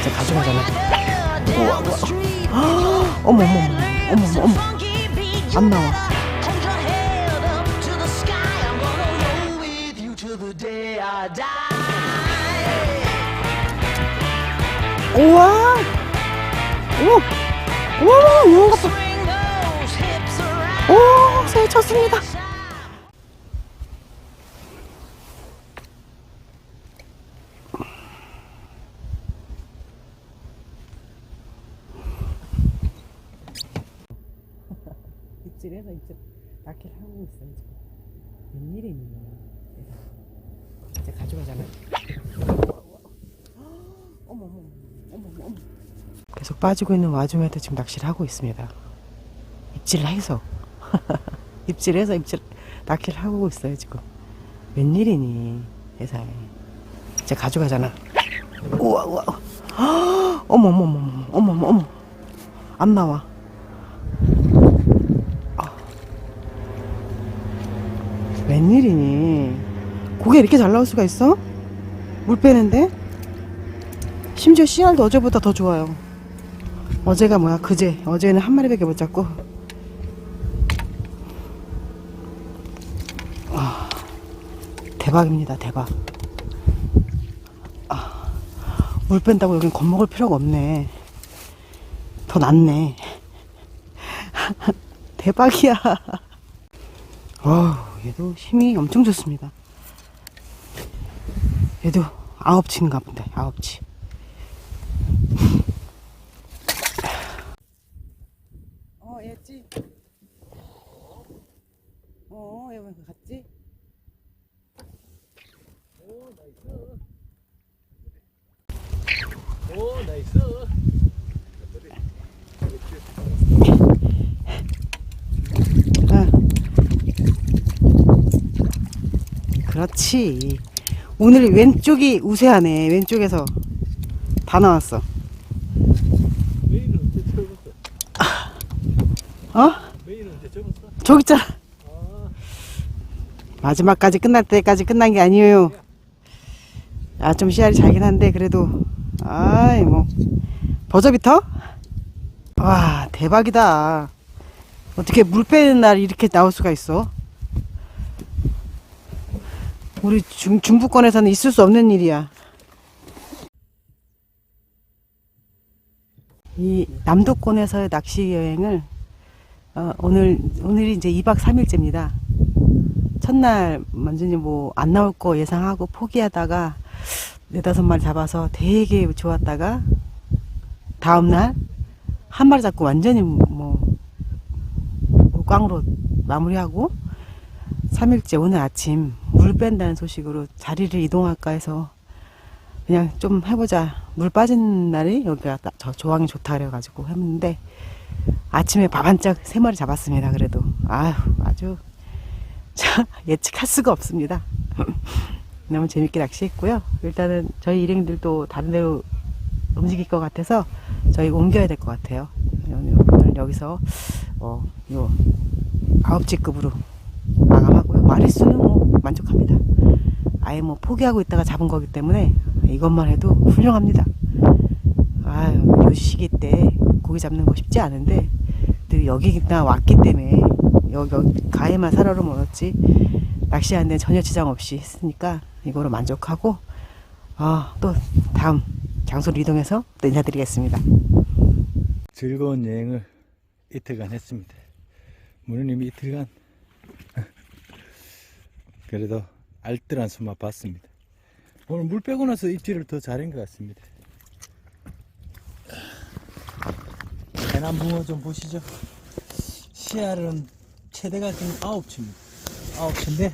이제 가져가잖아. 우와, 우와. 어머, 어머, 어머, 어머, 어머. 안 나와. 우와! 오! 우와, 것 봐. 오, 새 쳤습니다. 입질해서 입질 낚시를 하고 있어요 지금. 웬일이니 이제 가져가잖아 어머 어머 어머 계속 빠지고 있는 와중에도 지금 낚시를 하고 있습니다. 입질을 해서. 입질해서 입질 낚시를 하고 있어요 지금. 웬일이니 세상에. 이제 가져가잖아. 우와 우와. 어머 어머 어머 어머 어머. 안 나와 웬일이니? 이렇게 잘 나올 수가 있어? 물 빼는데? 심지어 씨알도 어제보다 더 좋아요. 어제가 뭐야, 그제. 어제는 한 마리밖에 못 잡고. 아, 대박입니다, 대박. 아, 물 뺀다고 여긴 겁먹을 필요가 없네. 더 낫네. 대박이야. 어우, 얘도 힘이 엄청 좋습니다. 얘도 아홉 치인가 본데, 아홉 치. 어, 얘지? 어, 얘왜 갔지? 오 나이스 응. 그렇지. 오늘 왼쪽이 우세하네. 왼쪽에서 다 나왔어. 메인은 언제 접었어? 어? 메인은 언제 접었어? 저기 있잖아. 아 마지막까지 끝날 때까지 끝난 게 아니에요. 아, 좀 씨알이 잘긴 한데, 그래도. 아이, 뭐. 버저비터? 와, 대박이다. 어떻게 물 빼는 날 이렇게 나올 수가 있어? 우리 중, 중부권에서는 있을 수 없는 일이야. 이 남도권에서의 낚시 여행을 어, 오늘 오늘이 이제 2박 3일째입니다. 첫날 완전히 뭐 안 나올 거 예상하고 포기하다가 네다섯 마리 잡아서 되게 좋았다가 다음날 한 마리 잡고 완전히 뭐, 뭐 꽝으로 마무리하고 3일째 오늘 아침 물 뺀다는 소식으로 자리를 이동할까 해서 그냥 좀 해보자 물 빠진 날이 여기가 딱저 조항이 좋다 그래가지고 했는데 아침에 밥한짝 세 마리 잡았습니다 그래도 아휴 아주 참 예측할 수가 없습니다. 너무 재밌게 낚시했고요. 일단은 저희 일행들도 다른 데로 움직일 것 같아서 저희 옮겨야 될 것 같아요. 오늘 여기서 어, 요 아홉 지급으로 마감하고요. 마리수는 뭐 만족합니다. 아예 뭐 포기하고 있다가 잡은 거기 때문에 이것만 해도 훌륭합니다. 아유, 요 시기 때 고기 잡는 거 쉽지 않은데 또 여기 나 왔기 때문에 여기, 여기 가해만 살아로 멀었지 낚시하는 데 전혀 지장 없이 했으니까 이거로 만족하고 아, 또 다음 장소로 이동해서 또 인사드리겠습니다. 즐거운 여행을 이틀간 했습니다 무nu님이 이틀간 그래도 알뜰한 수맛 봤습니다. 오늘 물 빼고 나서 입질을 더 잘한 것 같습니다. 해남 붕어 좀 보시죠. 씨알은 최대가 지금 9치입니다. 9치인데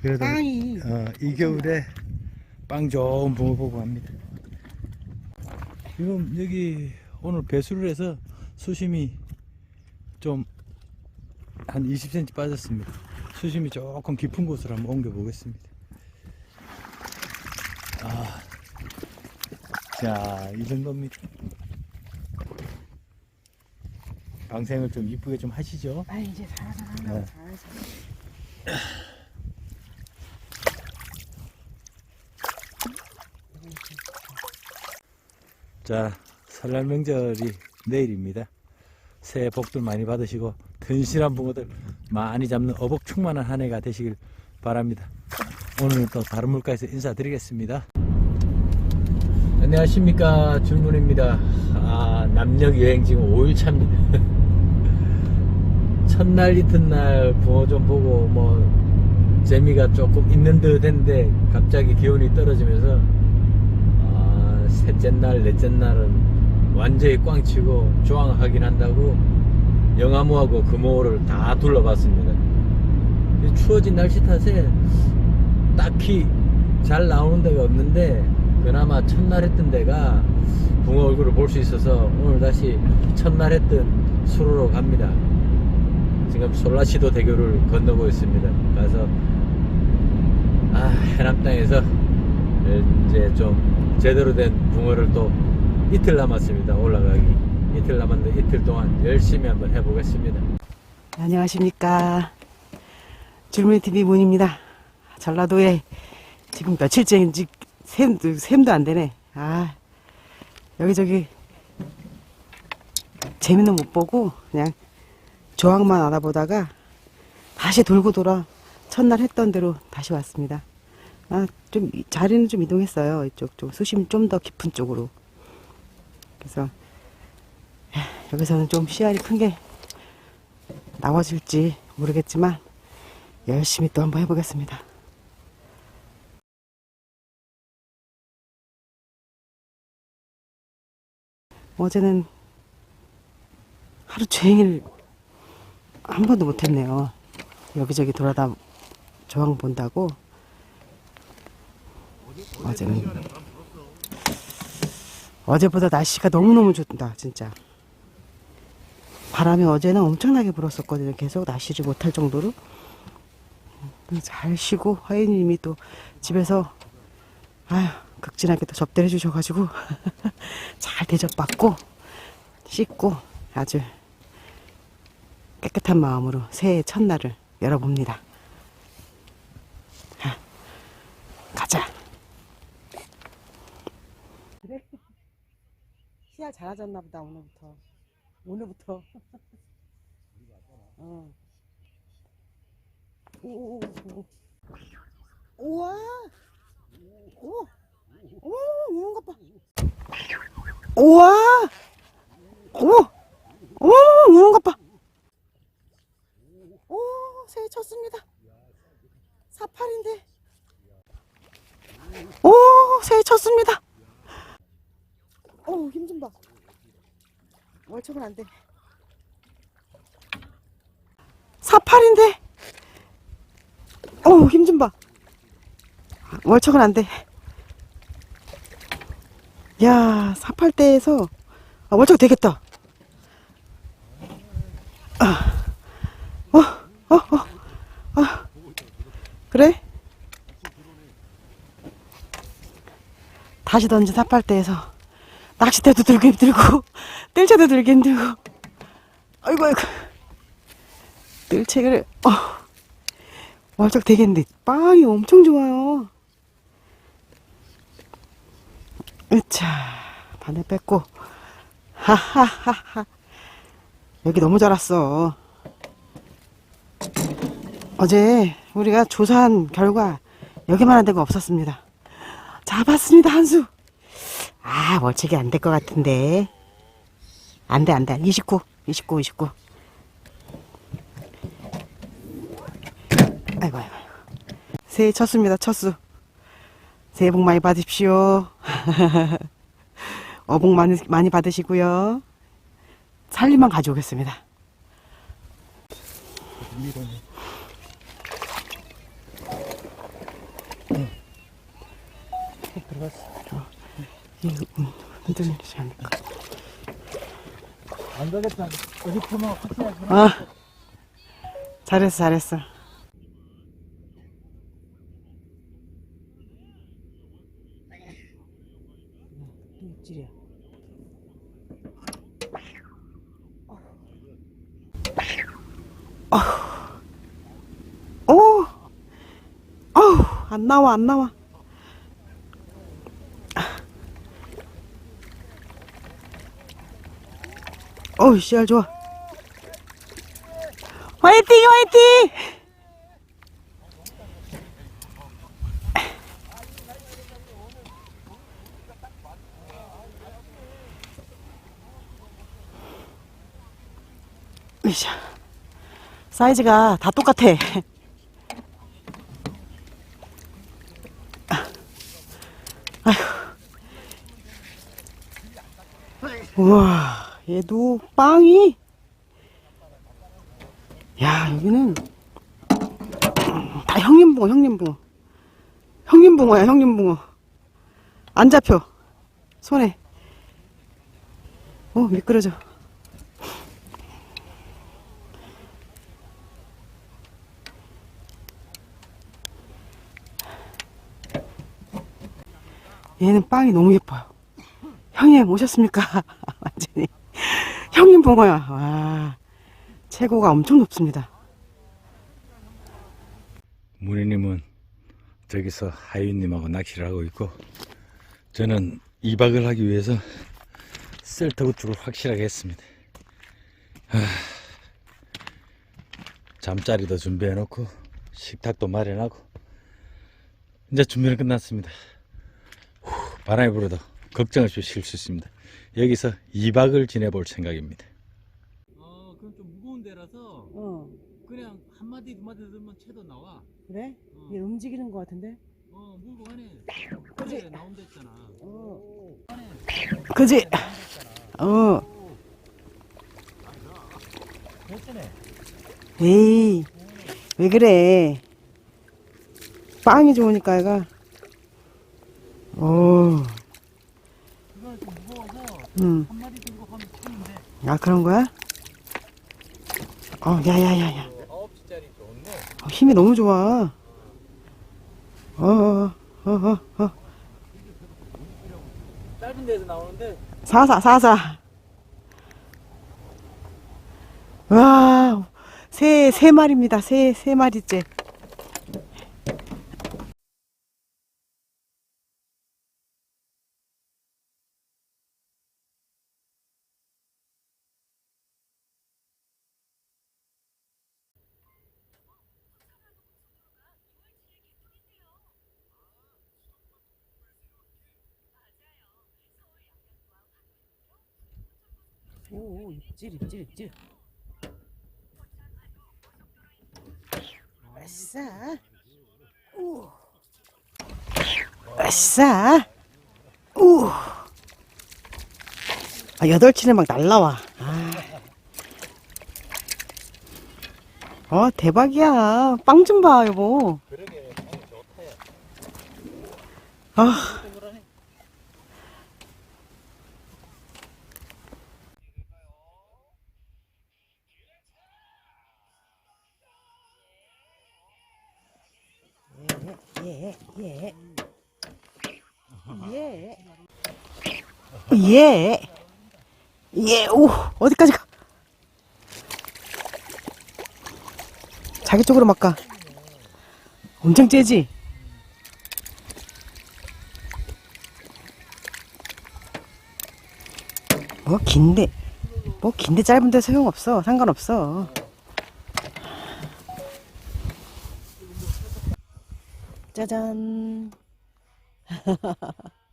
그래도 빵이 어, 이 겨울에 빵 좋은 붕어 보고 합니다. 지금 여기 오늘 배수를 해서 수심이 좀 한 20cm 빠졌습니다. 수심이 조금 깊은 곳으로 한번 옮겨 보겠습니다. 아, 자, 이 정도입니다. 방생을 좀 이쁘게 좀 하시죠. 아 이제 잘하잖아 네. 잘하잖아 자, 설날 명절이 내일입니다. 새해 복들 많이 받으시고 든실한 붕어들 많이 잡는 어복 충만한 한 해가 되시길 바랍니다. 오늘은 또 다른 물가에서 인사드리겠습니다. 안녕하십니까 줄문입니다. 아, 남녘 여행 지금 5일 차입니다. 첫날 이튿날 붕어 좀 보고 뭐 재미가 조금 있는 듯 했는데 갑자기 기온이 떨어지면서 아, 셋째 날, 넷째 날은 완전히 꽝치고 조항 확인한다고 영암호하고 금호를 다 둘러봤습니다. 추워진 날씨 탓에 딱히 잘 나오는 데가 없는데 그나마 첫날 했던 데가 붕어 얼굴을 볼 수 있어서 오늘 다시 첫날 했던 수로로 갑니다. 지금 솔라시도 대교를 건너고 있습니다. 가서 아 해남 땅에서 이제 좀 제대로 된 붕어를 또 이틀 남았습니다. 올라가기 이틀 남았는데 이틀 동안 열심히 한번 해보겠습니다. 안녕하십니까. 줄무늬 TV 문입니다. 전라도에 지금 며칠째인지 샘도, 샘도 안 되네. 아, 여기저기 재미는 못 보고 그냥 조항만 알아보다가 다시 돌고 돌아 첫날 했던 대로 다시 왔습니다. 아, 좀 이- 자리는 좀 이동했어요. 이쪽 좀 수심 좀 더 깊은 쪽으로. 그래서 에, 여기서는 좀 씨알이 큰 게 나와질지 모르겠지만 열심히 또 한번 해보겠습니다. 어제는 하루 종일 한 번도 못했네요. 여기저기 돌아다 조항 본다고. 어제는 어제보다 날씨가 너무너무 좋다 진짜. 바람이 어제는 엄청나게 불었었거든요. 계속 날씨를 못할 정도로. 음, 잘 쉬고 화이님이 또 집에서 아휴 극진하게 또 접대를 해주셔가지고 잘 대접받고 씻고 아주 깨끗한 마음으로 새해 첫날을 열어봅니다. 자, 가자. 그래. 씨알 잘하셨나 보다 오늘부터. 오늘부터. 어. 오, 오, 오. 우와. 오. 오, 것 봐. 우와. 오. 오, 것 봐. 오, 새해 쳤습니다. 사팔인데. 오, 새해 쳤습니다. 오, 힘 좀 봐. 월척은 안 돼. 사팔인데. 오, 힘좀 봐. 월척은 안 돼. 야, 사팔대에서 아, 월척 되겠다. 아, 어, 어, 어, 아, 그래? 다시 던진 사팔대에서 낚싯대도 들고 힘들고 뜰채도 들기 힘들고. 아이고 아이고. 뜰채를 어, 월척 되겠는데 빵이 엄청 좋아요. 으차 바늘 뺐고. 하하하하. 여기 너무 자랐어. 어제 우리가 조사한 결과 여기만한 데가 없었습니다. 잡았습니다 한수 아, 월척이 안 될 것 같은데. 안 돼, 안 돼. 29, 29, 29. 아이고, 아이고. 새해 쳤습니다, 첫수. 새해 복 많이 받으십시오. 어복 많이, 많이 받으시고요. 살림만 가져오겠습니다. 들어갔어. 흔들리지 않을까. 안 가겠다. 어디 보면 확실하게. 아, 잘했어, 잘했어. 육질이야. 오, 어우, 안 나와, 안 나와. 어우, 씨알 좋아. 화이팅, 화이팅! 으쌰. 사이즈가 다 똑같아. 우와, 얘도 빵이. 야, 여기는 다 형님붕어, 형님붕어. 형님붕어야, 형님붕어. 안 잡혀. 손에. 어, 미끄러져. 얘는 빵이 너무 예뻐요. 형님 오셨습니까? 완전히 형님 붕어야. 와 최고가 엄청 높습니다. 문희님은 저기서 하윤님하고 낚시를 하고 있고 저는 2박을 하기 위해서 셀터구트를 확실하게 했습니다. 하, 잠자리도 준비해 놓고 식탁도 마련하고 이제 준비는 끝났습니다. 후, 바람이 불어도 걱정 없이 쉴 수 있습니다. 여기서 2박을 지내볼 생각입니다. 어, 그럼 좀 무거운 데라서 어 그냥 한 마디 두 마디 들면 채도 나와. 그래? 어. 얘 움직이는 것 같은데? 어, 물고 가네. 그치? 그래, 나온다 했잖아. 어. 그지? 어. 에이 왜 그래? 빵이 좋으니까 얘가. 오. 한 들고 가면 큰인데. 아 그런 거야? 어 야야야야. 어, 힘이 너무 좋아. 어, 어, 어, 어, 어. 짧은 데서 나오는데 사사, 사사. 와, 새, 세 마리입니다. 새, 세 마리째. 오, 입질, 입질, 입질. 아싸. 우. 아싸. 우. 아, 여덟 치네 막 날라와. 아. 어, 대박이야. 빵 좀 봐, 여보. 아, 예. 예, 오, 어디까지 가? 자기 쪽으로 막 가. 엄청 째지? 뭐, 긴데, 뭐, 긴데 짧은데 소용없어. 상관없어. 짜잔.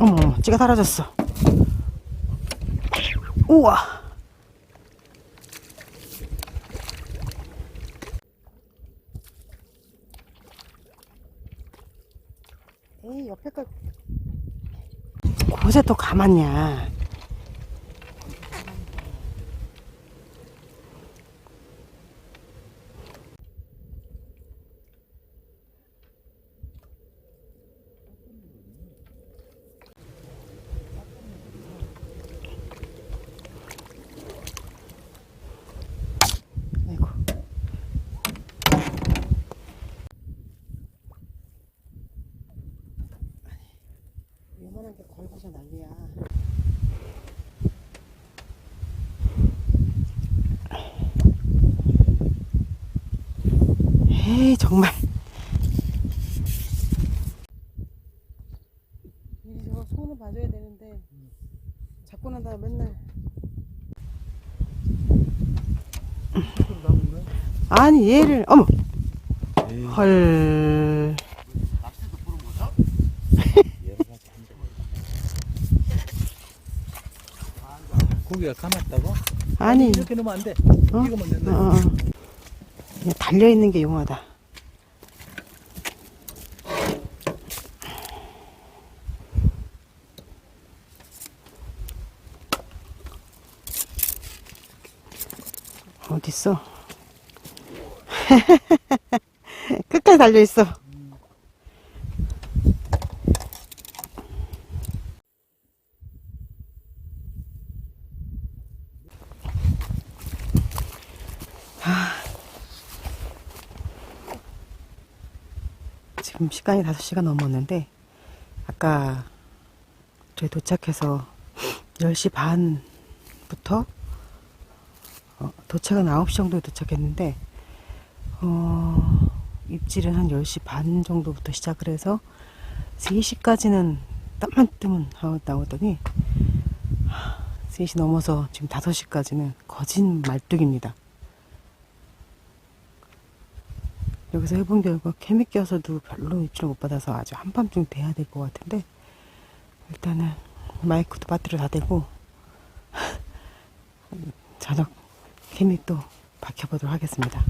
어머, 찌가 사라졌어. 우와. 에이, 옆에 걸. 곳에 또 가만냐. 아이고. 요만한 게 걸고서 난리야. 놔줘야 되는데 잡고 난 다음에 맨날 아니 얘를 어머 헐 고기가 감았다고? 아니 이렇게 넣으면 안 돼. 어? 이거만 넣는 어, 어. 달려있는 게 용하다 어딨어? 끝까지 달려있어. 지금 시간이 5시가 넘었는데 아까 저희 도착해서 10시 반부터 어, 도착은 9시 정도에 도착했는데 어, 입질은 한 10시 반 정도부터 시작을 해서 3시까지는 땀만 뜨면 나오더니 3시 넘어서 지금 5시까지는 거진 말뚝입니다. 여기서 해본 결과 케미 껴서도 별로 입질을 못 받아서 아주 한밤중 돼야 될 것 같은데 일단은 마이크도 배터리 다 되고 저녁 또 박혀보도록 하겠습니다.